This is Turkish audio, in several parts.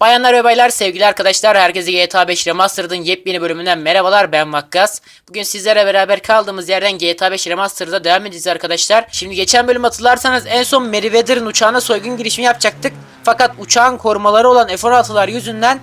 Bayanlar ve baylar, sevgili arkadaşlar, herkese GTA 5 Remastered'ın yepyeni bölümünden merhabalar, ben Vakkas. Bugün sizlere beraber kaldığımız yerden GTA 5 Remastered'a devam edeceğiz arkadaşlar. Şimdi geçen bölüm hatırlarsanız en son Meriwether'ın uçağına soygun girişimi yapacaktık. Fakat uçağın korumaları olan F-16'lar yüzünden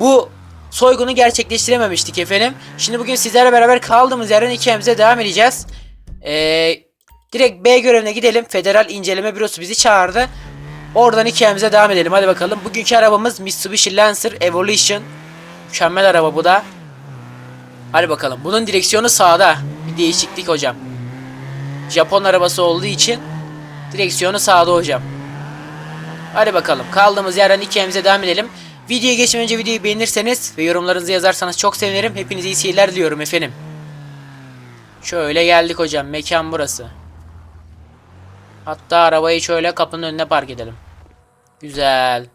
bu soygunu gerçekleştirememiştik efendim. Şimdi bugün sizlerle beraber kaldığımız yerden hikayemize devam edeceğiz. Eee... Direkt B görevine gidelim. Federal İnceleme Bürosu bizi çağırdı. Oradan hikayemize devam edelim. Hadi bakalım. Bugünkü arabamız Mitsubishi Lancer Evolution. Mükemmel araba bu da. Hadi bakalım. Bunun direksiyonu sağda. Bir değişiklik hocam. Japon arabası olduğu için direksiyonu sağda hocam. Hadi bakalım. Kaldığımız yerden hikayemize devam edelim. Videoya geçmeden önce videoyu beğenirseniz ve yorumlarınızı yazarsanız çok sevinirim. Hepinize iyi seyirler diliyorum efendim. Şöyle geldik hocam. Mekan burası. Hatta arabayı şöyle kapının önüne park edelim. Güzel.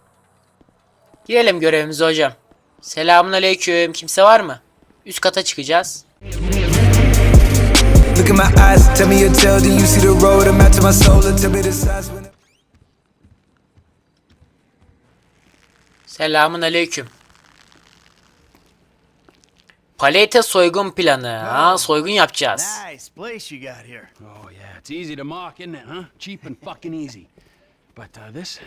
Girelim görevimize hocam. Selamun aleyküm. Kimse var mı? Üst kata çıkacağız. Selamun aleyküm. Palete soygun planı. Ha, soygun yapacağız. Nice place you got here. Oh yeah, it's easy to mock, isn't it, huh? Cheap and fucking easy. But uh, this,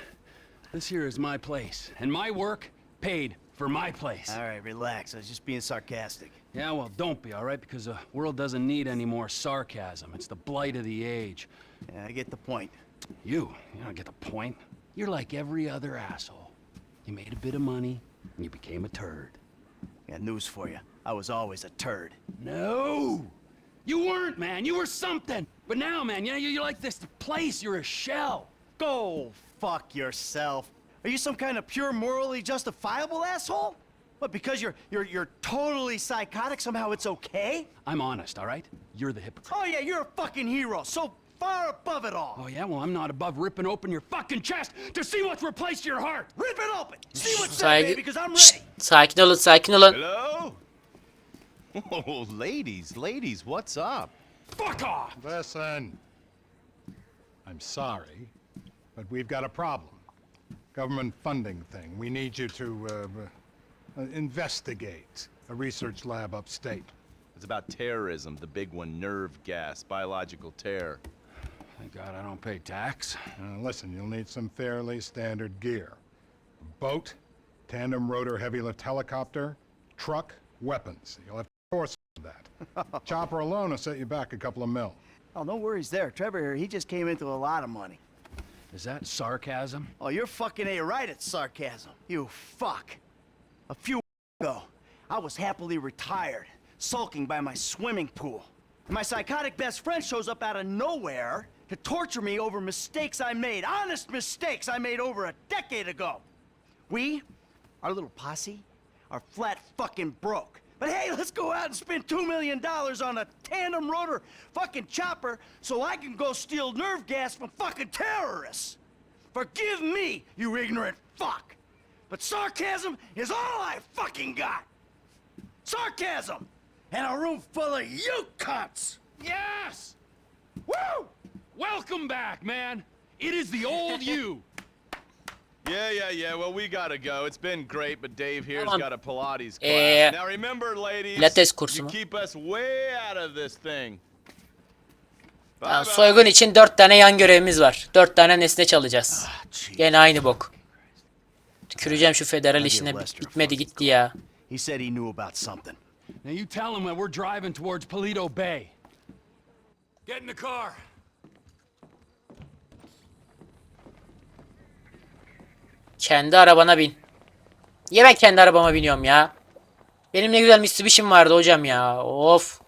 this here is my place, and my work paid for my place. All right, relax. I was just being sarcastic. Yeah, well, don't be all right, because the world doesn't need any more sarcasm. It's the blight of the age. Yeah, I get the point. You, you don't get the point. You're like every other asshole. You made a bit of money, and you became a turd. Got news for you. I was always a turd. No, you weren't, man. You were something. But now, man, you know, you're like this place. You're a shell. Go fuck yourself. Are you some kind of pure morally justifiable asshole? What, because you're you're you're totally psychotic, somehow it's okay? I'm honest, all right? You're the hypocrite. Oh yeah, you're a fucking hero. So far above it all. Oh, yeah? Well, I'm not above ripping open your fucking chest to see what's replaced your heart. Rip it open. See what's there, Sakin, baby, because I'm ready. sakin olun, sakin olun. Hello? Oh, ladies, ladies, what's up? Fuck off! Listen. I'm sorry, but we've got a problem. Government funding thing. We need you to uh, uh, investigate a research lab upstate. It's about terrorism, the big one, nerve gas, biological terror. Thank God I don't pay tax. Uh, listen, you'll need some fairly standard gear. A boat, tandem rotor heavy lift helicopter, truck, weapons. You'll have to force that. Chopper alone will set you back a couple of mil. Oh, no worries there. Trevor here, he just came into a lot of money. Is that sarcasm? Oh, you're fucking A right at sarcasm. You fuck. A few ago, I was happily retired, sulking by my swimming pool. My psychotic best friend shows up out of nowhere to torture me over mistakes I made, honest mistakes I made over a decade ago. We, our little posse, are flat fucking broke. But hey, let's go out and spend two million dollars on a tandem rotor fucking chopper so I can go steal nerve gas from fucking terrorists. Forgive me, you ignorant fuck. But sarcasm is all I fucking got. Sarcasm! And a room full of you cunts! Yes! Woo! Welcome back, man. It is the old you. Yeah, yeah, yeah. Well, we gotta go. It's been great, but Dave here's Tamam. got a Pilates class. Ee, now remember, ladies, Pilates kursu you mu? keep us way out of this thing. Bye Tamam, bye. soygun için 4 tane yan görevimiz var. 4 tane nesne çalacağız. Gene aynı bok. Tüküreceğim şu federal işine bit- bitmedi gitti ya. He said he knew about something. Now you tell him that we're driving towards Polito Bay. Get in the car. Kendi arabana bin. Niye ben kendi arabama biniyorum ya? Benim ne güzel Mitsubishi'm vardı hocam ya. Of.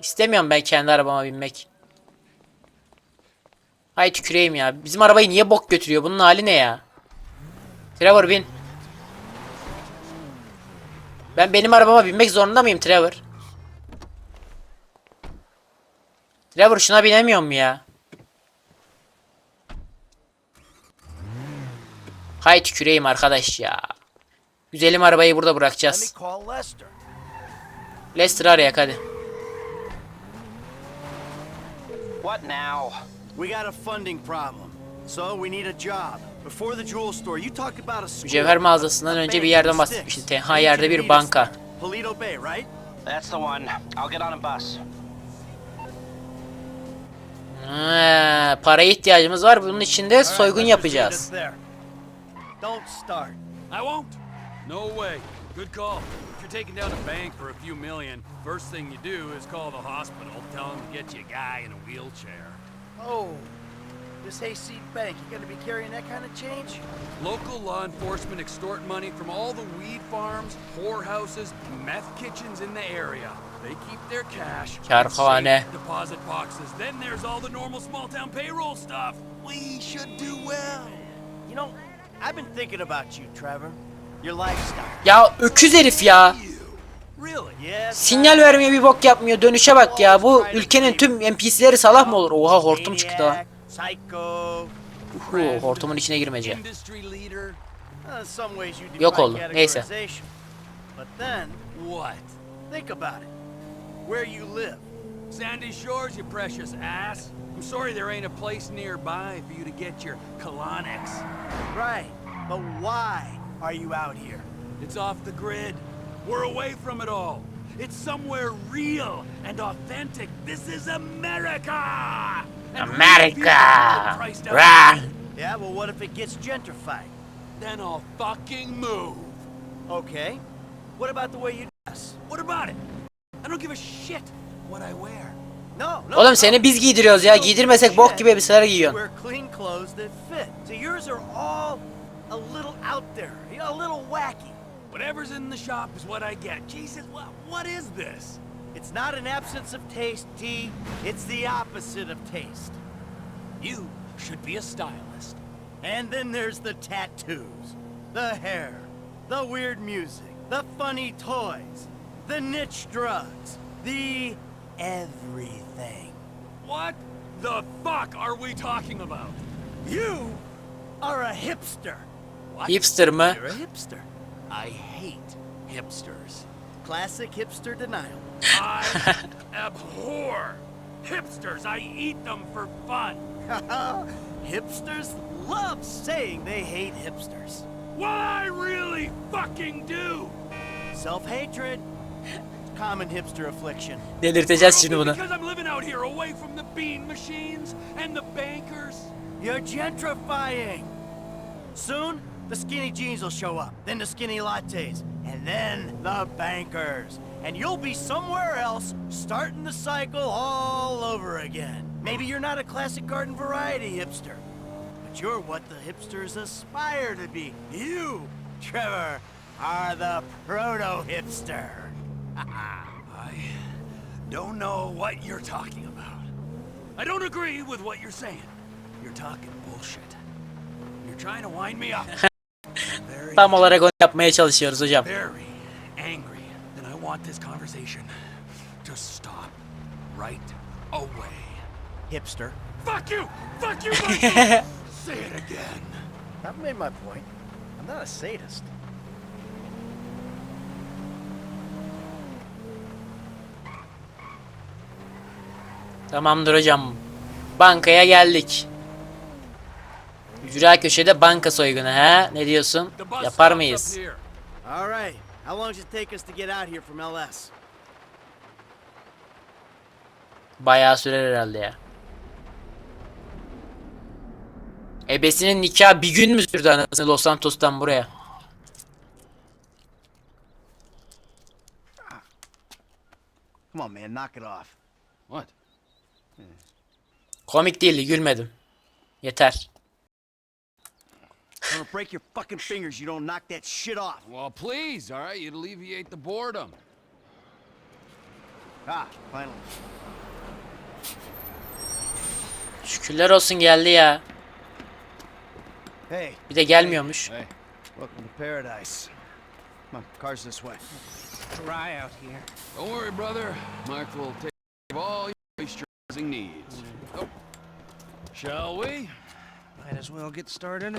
İstemiyorum ben kendi arabama binmek. Hay tüküreyim ya. Bizim arabayı niye bok götürüyor? Bunun hali ne ya? Trevor bin. Ben benim arabama binmek zorunda mıyım Trevor? Trevor şuna binemiyorum ya. Hay tüküreyim arkadaş ya. Güzelim arabayı burada bırakacağız. Lester. Arayak hadi. What now? We got a funding problem, so we need a job. Before the jewel store, you talked about a Mücevher mağazasından önce bir yerden and bahsetmişti. sticks. Tenha yerde bir banka. Polito Bay, right? That's the one. I'll get on a bus. Ha, paraya ihtiyacımız var. Bunun için de soygun yapacağız. There. Don't start. I won't. No way. Good call. If you're taking down a bank for a few million, first thing you do is call the hospital, tell them to get you a guy in a wheelchair. Oh, this hayseed bank, you gonna be carrying that kind of change? Local law enforcement extort money from all the weed farms, whorehouses, meth kitchens in the area. They keep their cash. in Karhane. safe Deposit boxes. Then there's all the normal small town payroll stuff. We should do well. You know, I've been thinking about you, Trevor. Your lifestyle. Ya öküz herif ya. Sinyal vermeye bir bok yapmıyor. Dönüşe bak ya. Bu ülkenin tüm NPC'leri salak mı olur? Oha hortum çıktı ha. Uhu, hortumun içine girmece. Uh, Yok oldu, neyse. think about it. Where you live. Sandy Shores, you precious ass. I'm sorry there ain't a place nearby for you to get your colonics. Right. But why are you out here? It's off the grid. We're away from it all. It's somewhere real and authentic. This is America! And America! people are priced out of Rah! Yeah, well, what if it gets gentrified? Then I'll fucking move. Okay. What about the way you dress? What about it? I don't give a shit what No, no. Oğlum seni biz giydiriyoruz ya. Giydirmesek bok gibi elbiseler You giyiyorsun. wear clean clothes that fit. So yours are all a little out there, a little wacky. Whatever's in the shop is what I get. Jesus, what, what is this? It's not an absence of taste, T. It's the opposite of taste. You should be a stylist. And then there's the tattoos, the hair, the weird music, the funny toys, the niche drugs, the everything. What the fuck are we talking about? You are a hipster. What? Hipster mı? You're a hipster. I hate hipsters. Classic hipster denial. I abhor hipsters. I eat them for fun. Hipsters love saying they hate hipsters. What I really fucking do. Self-hatred. Common hipster affliction. Delirteceğiz şimdi Probably bunu. Because I'm living out here away from the bean machines and the bankers. You're gentrifying. Soon, the skinny jeans will show up, then the skinny lattes, and then the bankers. And you'll be somewhere else, starting the cycle all over again. Maybe you're not a classic garden variety hipster, but you're what the hipsters aspire to be. You, Trevor, are the proto-hipster. I don't know what you're talking about. I don't agree with what you're saying. You're talking bullshit. You're trying to wind me up. I'm very, Tam olarak onu yapmaya çalışıyoruz hocam. very angry, and I want this conversation to stop right away. Hipster. Fuck you! Fuck you! Fuck you! Say it again. I've made my point. I'm not a sadist. Tamamdır hocam. Bankaya geldik. Ücra köşede banka soygunu ha? Ne diyorsun? Yapar mıyız? up here. All right. How long does it take us to get out here from LS? Bayağı sürer herhalde ya. Ebesinin nikahı bir gün mü sürdü anasını Los Santos'tan buraya? Come on, man, knock it off. What? Komik değildi gülmedim. Yeter. I'm gonna break your fucking fingers. You don't knock that shit off. Well, please, all right? You'd alleviate the boredom. Ah, finally. Şükürler olsun geldi ya. Hey, Bir de gelmiyormuş. Hey. welcome to paradise. Come on, car's this way. Dry out here. Don't worry, brother. Mark will take care of all your moisturizing needs. Oh. Shall we? Might as well get started.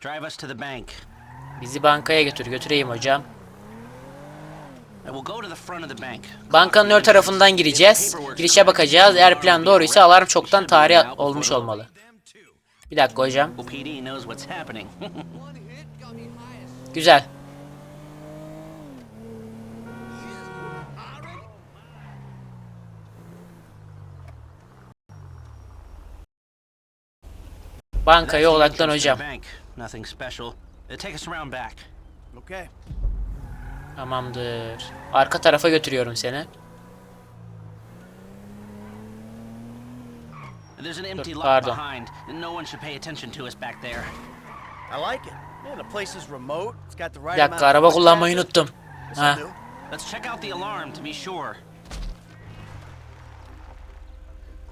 Drive us to the bank. Bizi bankaya götür götüreyim hocam. I will go to the front of the bank. Bankanın ön tarafından gireceğiz. Girişe bakacağız. Eğer plan doğruysa alarm çoktan tarih olmuş olmalı. Bir dakika hocam. Well, PD knows what's happening. Güzel. Bankaya odaklan hocam. Bank. Nothing special. Take us around back. Okay. Tamamdır. Arka tarafa götürüyorum seni. There's an empty lot pardon. behind. No one should pay attention to us back there. I like it. Man, the place is remote. It's got the right amount dakika of araba kullanmayı unuttum. Ha. Let's check out the alarm to be sure.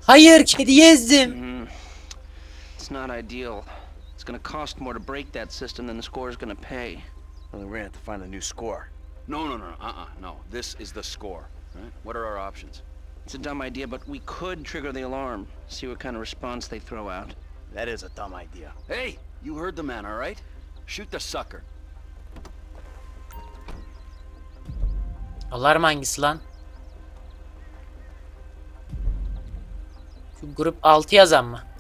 Hayır kediyi ezdim. It's not ideal. It's gonna cost more to break that system than the score's gonna pay. Well, then we're gonna have to find a new score. No, no, no, uh-uh, no. This is the score. Right? What are our options? It's a dumb idea, but we could trigger the alarm, see what kind of response they throw out. That is a dumb idea. Hey, you heard the man, all right? Shoot the sucker. Alarm hangisi lan? Şu grup 6 yazan mı?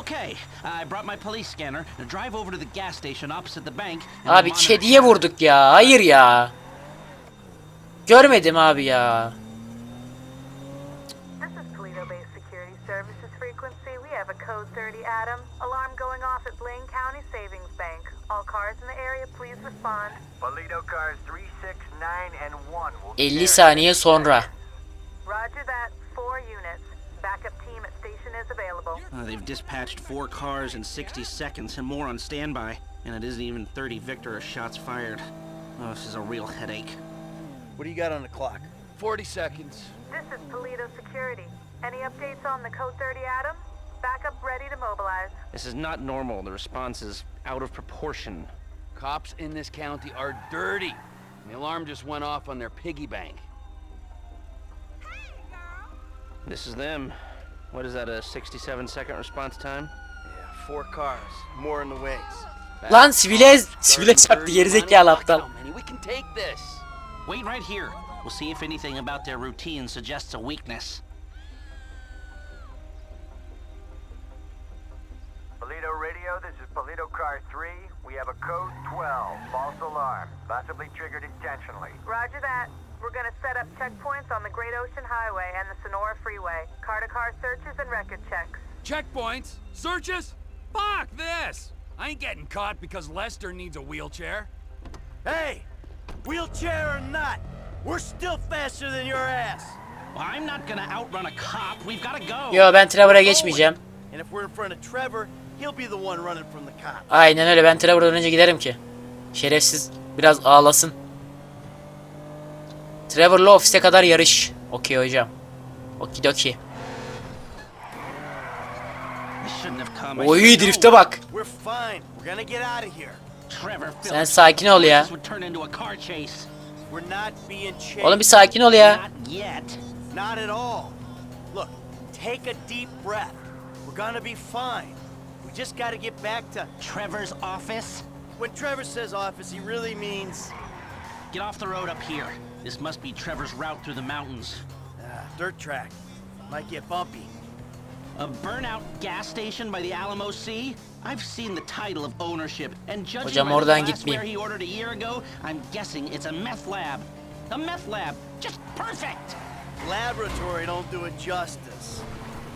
Okay, I brought my police scanner. Drive over to the gas station opposite the bank. Abi kediye vurduk ya. Hayır ya. Görmedim abi ya. This is Toledo Based Security Services frequency. We have a code 30 Adam. Alarm going off at Blaine County Savings Bank. All cars in the area, please respond. Toledo cars 3, 6, 9, and 1 will be 50 there. saniye sonra. Roger that. Four units. Backup team at station is available. Uh, they've dispatched four cars in 60 seconds and more on standby. And it isn't even 30 Victor shots fired. Oh, this is a real headache. What do you got on the clock? 40 seconds. This is Toledo Security. Any updates on the code 30 Adam? Backup ready to mobilize. This is not normal. The response is out of proportion. Cops in this county are dirty. The alarm just went off on their piggy bank. This is them. What is that, a 67 second response time? Yeah, four cars. More in the wings. Lan sivile, sivile çarptı gerizekalı aptal. We can take this. Wait right here. We'll see if anything about their routine suggests a weakness. Toledo radio, this is Polito car 3. We have a code 12, false alarm, possibly triggered intentionally. Roger that. We're gonna set up checkpoints on the Great Ocean Highway and the Sonora Freeway. Car-to-car searches and record checks. Checkpoints? Searches? Fuck this! I ain't getting caught because Lester needs a wheelchair. Hey! Wheelchair or not, we're still faster than your ass! Well, I'm not gonna outrun a cop. We've gotta go. Yo ben Trevor'a geçmeyeceğim. And if we're in front of Trevor, he'll be the one running from the cops. Aynen öyle ben Trevor'dan önce giderim ki. Şerefsiz biraz ağlasın. Trevor'la ofise kadar yarış. Okey hocam. Okidoki. Oy drifte bak. Sen sakin ol ya. Oğlum bir sakin ol ya. Not yet. Not at all. Look, take a deep breath. We're gonna be fine. We just gotta get back to. Trevor's office? When Trevor says office, he really means. Get off the road up here. This must be Trevor's route through the mountains. Ah, dirt track. Might get bumpy. A burnout gas station by the Alamo Sea? I've seen the title of ownership, and judging Hocam by the oradan glassware he ordered a year ago, I'm guessing it's a meth lab. A meth lab, just perfect. Laboratory don't do it justice.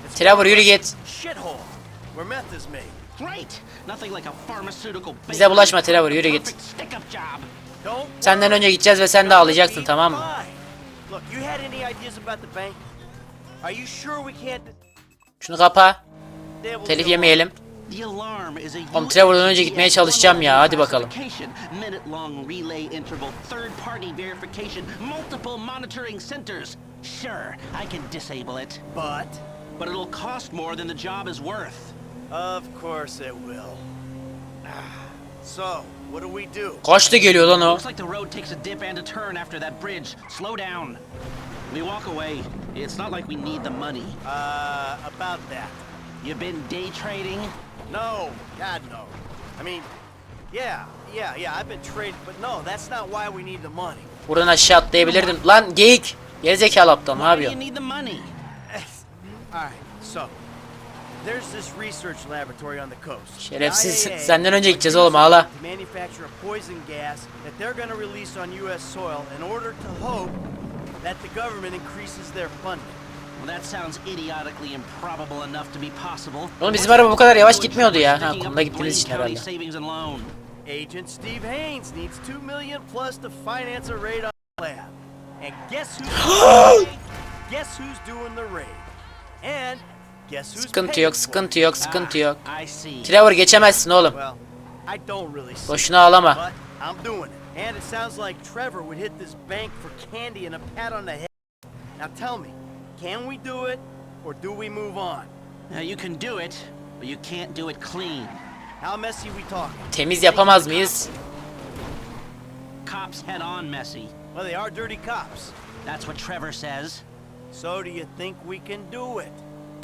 It's Trevor yürü git. shithole where meth is made. Great. Nothing like a pharmaceutical. Bize bulaşma Trevor yürü git. Perfect stick-up job. Don't. Senden önce gideceğiz ve sen de ağlayacaksın tamam mı? Şunu kapa. Telif yemeyelim. Oğlum Trevor'dan önce gitmeye çalışacağım ya, hadi bakalım. Sure, I can disable it, But but it'll cost more than the job is worth. of course it will. Ah, So, what do we do? Kaçta geliyor lan o? Looks like the road takes a dip and a turn after that bridge. Slow down. We walk away. It's not like we need the money. Uh, about that. You've been day trading? No, God, no. I mean, yeah, yeah, yeah, I've been trading, but no, that's not why we need the money. Buradan aşağı atlayabilirdim. Lan geyik. Gerizekalı aptal ne Why do you yapıyorsun? need the money? All right, so there's this research laboratory on the coast. Şerefsiz. The IAA Senden önce gideceğiz are oğlum, ağla. To manufacture a poison gas that they're gonna release on U.S. soil in order to hope that the government increases their funding. Well, that sounds idiotically improbable enough to be possible. Oğlum bizim araba bu kadar yavaş gitmiyordu ya. Ha kumda gittiğimiz için herhalde. Savings and loan. Agent Steve Haynes needs two million plus to finance a raid on the lab. And guess who's guess who's doing the raid? And guess who's Sıkıntı yok, sıkıntı yok, sıkıntı yok. Ah. Trevor geçemezsin oğlum. Boşuna ağlama. But I'm doing it. And it sounds like Trevor would hit this bank for candy and a pat on the head. Now tell me, can we do it or do we move on? Now, you can do it, but you can't do it clean. How messy we talking? Temiz yapamaz mıyız? Cops head on messy. Well, they are dirty cops. That's what Trevor says. So do you think we can do it?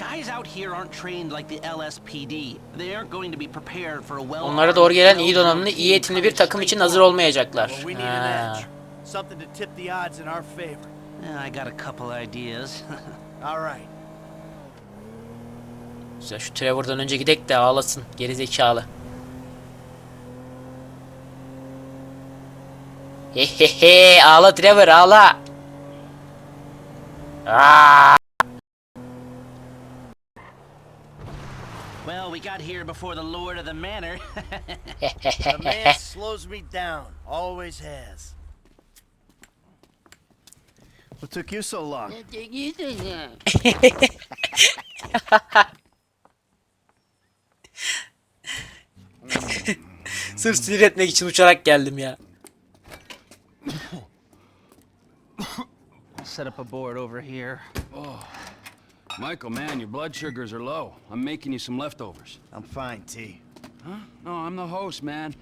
Guys out here aren't trained like the LSPD. They aren't going to be prepared for a well Onlara doğru gelen iyi donanımlı, iyi eğitimli bir takım için hazır olmayacaklar. Well, we need an Ha. edge. Something to tip the odds in our favor. I got a couple ideas. All right. Güzel şu Trevor'dan önce gidek de ağlasın. Geri zekalı. Hehehe ağla Trevor ağla. Aa! Well, we got here before the lord of the manor. The man slows me down. Always has. What took you so long? Sırf sinir etmek için uçarak geldim ya. Set up a board over here. Michael, man, your blood sugars are low. I'm making you some leftovers. I'm fine, T. Huh? No, I'm the host, man.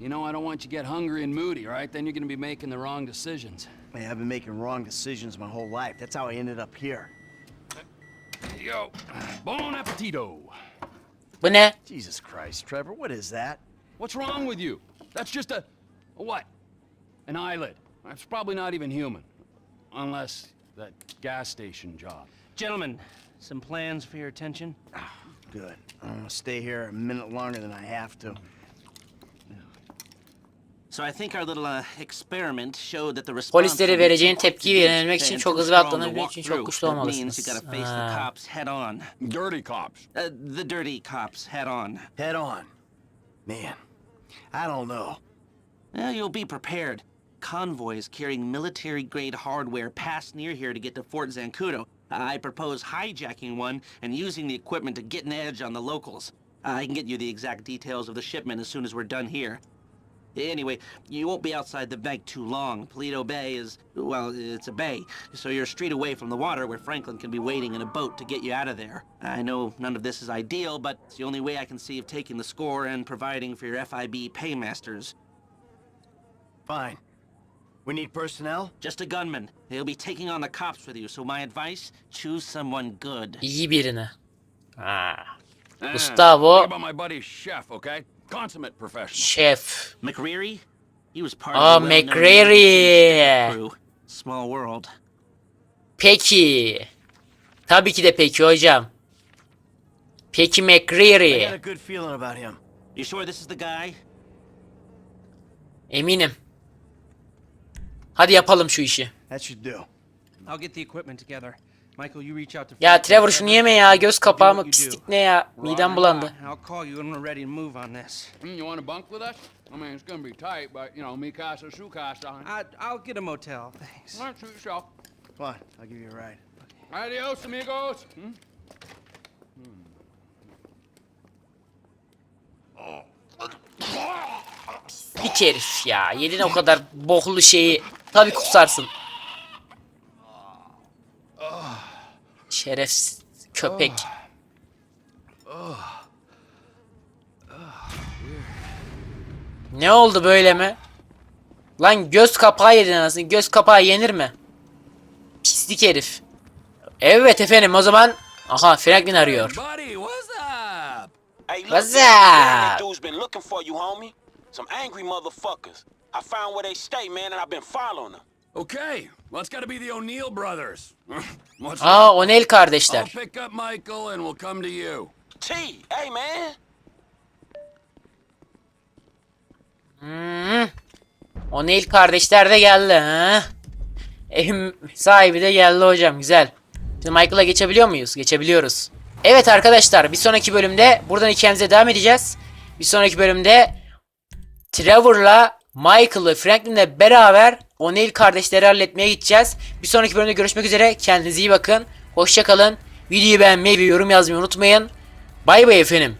You know, I don't want you to get hungry and moody, right? Then you're gonna be making the wrong decisions. Man, I've been making wrong decisions my whole life. That's how I ended up here. Here you go. Bon appetito. Bu ne? Jesus Christ, Trevor, what is that? What's wrong with you? That's just a, a what? An eyelid. That's probably not even human. Unless that gas station job. Gentlemen, some plans for your attention? Good. I'm gonna stay here a minute longer than I have to. So I think our little uh, experiment showed that the response Polislere from vereceğin the tepkiyi is verebilmek için çok hızlı to atlanabilmek walk için çok through. güçlü That means you olmalısınız. gotta face the Ha. cops head on. Dirty cops. Uh, the dirty cops head on. Head on. Man, I don't know. Well, you'll be prepared. Convoys carrying military-grade hardware pass near here to get to Fort Zancudo. I propose hijacking one and using the equipment to get an edge on the locals. Uh, I can get you the exact details of the shipment as soon as we're done here. Anyway, you won't be outside the bank too long. Polito Bay is, well, it's a bay, so you're a street away from the water where Franklin can be waiting in a boat to get you out of there. I know none of this is ideal, but it's the only way I can see of taking the score and providing for your FIB paymasters. Fine. We need personnel? Just a gunman. They'll be taking on the cops with you, so my advice, choose someone good. İyi birini. Ha. Ah, Gustavo. What about my buddy Chef, okay? Consummate professional. Şef. McReary? He was part Oh, of the well-known McReary. crew. Small world. Peki. Tabii ki de peki hocam. Peki I got a McCreary. good feeling about him. You sure this is the guy? Eminim. Hadi yapalım şu işi. That should do. I'll get the equipment together. Michael, you reach out to Ya Trevor şunu yeme ya. Göz kapağı Do mı? Pislik ne ya? Midem bulandı. I'll call you when we're ready to move on this. Hmm, you want to bunk with us? I mean, it's gonna be tight, but you know, me casa, su casa. I, I'll get a motel, thanks. All right, suit yourself. Come on, I'll give you a ride. Adios, amigos. Hmm? Hiç herif ya. Yedin o kadar boklu şeyi. Tabii kusarsın. Şerefsiz köpek. Ne oldu böyle mi? Lan göz kapağı yedin anasını. Göz kapağı yenir mi? Pislik herif. Evet efendim o zaman aha Franklin arıyor. What's up? I found where they stay, man, and I've been following them. Okay, well, it's got to be the O'Neill brothers. What's Aa O'Neill I'll kardeşler. pick up Michael and we'll come to you. T, hey, man. Hmm. O'Neill kardeşler de geldi ha. Evim sahibi de geldi hocam güzel. Şimdi Michael'a geçebiliyor muyuz? Geçebiliyoruz. Evet arkadaşlar bir sonraki bölümde buradan hikayemize devam edeceğiz. Bir sonraki bölümde Trevor'la Michael'ı Franklin'le beraber O'Neill kardeşleri halletmeye gideceğiz. Bir sonraki bölümde görüşmek üzere. Kendinize iyi bakın. Hoşça kalın. Videoyu beğenmeyi ve yorum yazmayı unutmayın. Bay bay efendim.